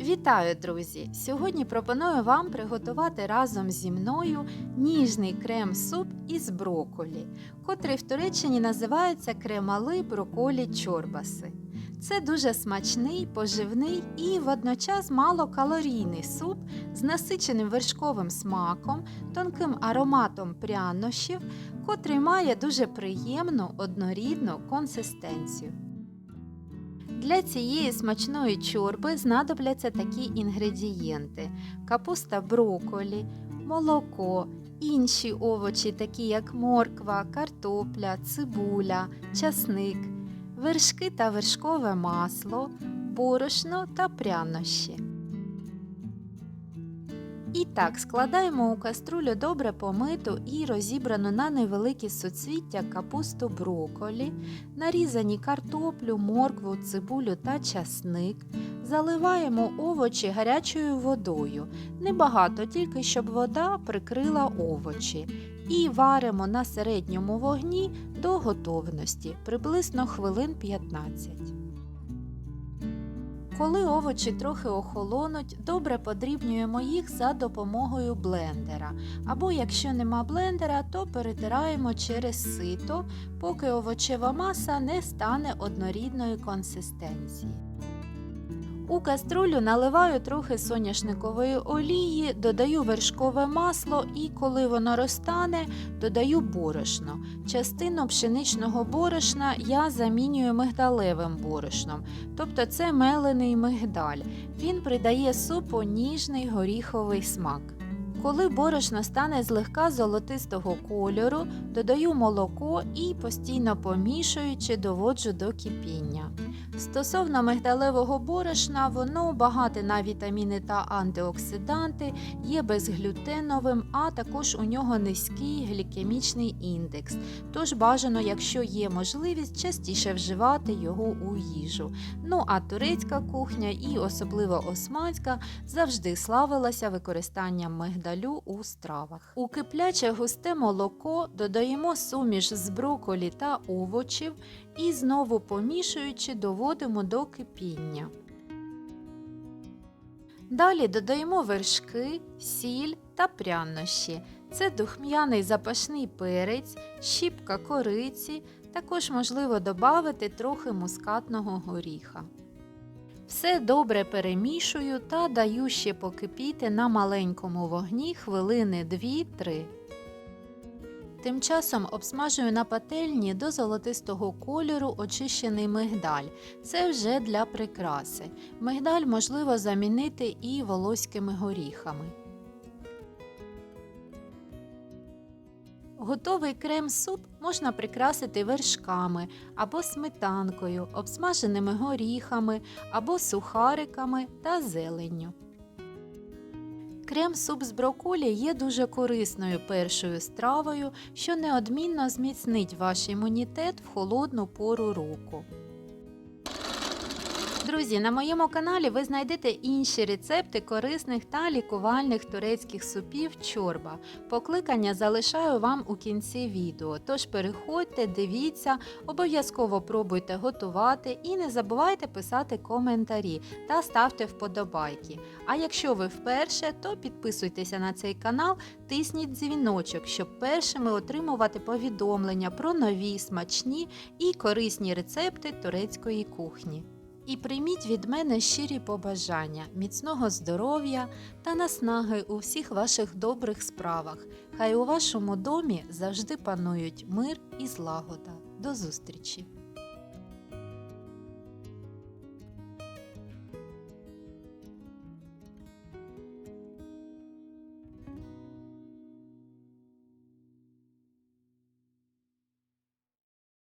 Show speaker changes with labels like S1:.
S1: Вітаю, друзі! Сьогодні пропоную вам приготувати разом зі мною ніжний крем-суп із броколі, котрий в Туреччині називається кремали броколі чорбаси. Це дуже смачний, поживний і водночас малокалорійний суп з насиченим вершковим смаком, тонким ароматом прянощів, котрий має дуже приємну однорідну консистенцію. Для цієї смачної чорби знадобляться такі інгредієнти: капуста броколі, молоко, інші овочі, такі як морква, картопля, цибуля, часник, вершки та вершкове масло, борошно та прянощі. І так, складаємо у каструлю добре помиту і розібрану на невеликі суцвіття капусту броколі, нарізані картоплю, моркву, цибулю та часник. Заливаємо овочі гарячою водою. Небагато, тільки щоб вода прикрила овочі. І варимо на середньому вогні до готовності приблизно хвилин 15. Коли овочі трохи охолонуть, добре подрібнюємо їх за допомогою блендера. Або якщо нема блендера, то перетираємо через сито, поки овочева маса не стане однорідної консистенції. У каструлю наливаю трохи соняшникової олії, додаю вершкове масло і коли воно розтане, додаю борошно. Частину пшеничного борошна я замінюю мигдалевим борошном, тобто це мелений мигдаль. Він придає супу ніжний горіховий смак. Коли борошно стане злегка золотистого кольору, додаю молоко і постійно помішуючи доводжу до кипіння. Стосовно мигдалевого борошна, воно багате на вітаміни та антиоксиданти, є безглютеновим, а також у нього низький глікемічний індекс. Тож бажано, якщо є можливість, частіше вживати його у їжу. Ну а турецька кухня і особливо османська завжди славилася використанням мигдалю у стравах. У кипляче густе молоко додаємо суміш з броколі та овочів і знову помішуючи доводимо до кипіння. Далі додаємо вершки, сіль та прянощі. Це духм'яний запашний перець, щіпка кориці, також можливо додати трохи мускатного горіха. Все добре перемішую та даю ще покипіти на маленькому вогні хвилини 2-3. Тим часом обсмажую на пательні до золотистого кольору очищений мигдаль. Це вже для прикраси. Мигдаль можливо замінити і волоськими горіхами. Готовий крем-суп можна прикрасити вершками або сметанкою, обсмаженими горіхами або сухариками та зеленню. Крем-суп з броколі є дуже корисною першою стравою, що неодмінно зміцнить ваш імунітет в холодну пору року. Друзі, на моєму каналі ви знайдете інші рецепти корисних та лікувальних турецьких супів чорба. Покликання залишаю вам у кінці відео. Тож переходьте, дивіться, обов'язково пробуйте готувати і не забувайте писати коментарі та ставте вподобайки. А якщо ви вперше, то підписуйтеся на цей канал, тисніть дзвіночок, щоб першими отримувати повідомлення про нові смачні і корисні рецепти турецької кухні. І прийміть від мене щирі побажання, міцного здоров'я та наснаги у всіх ваших добрих справах. Хай у вашому домі завжди панують мир і злагода. До зустрічі!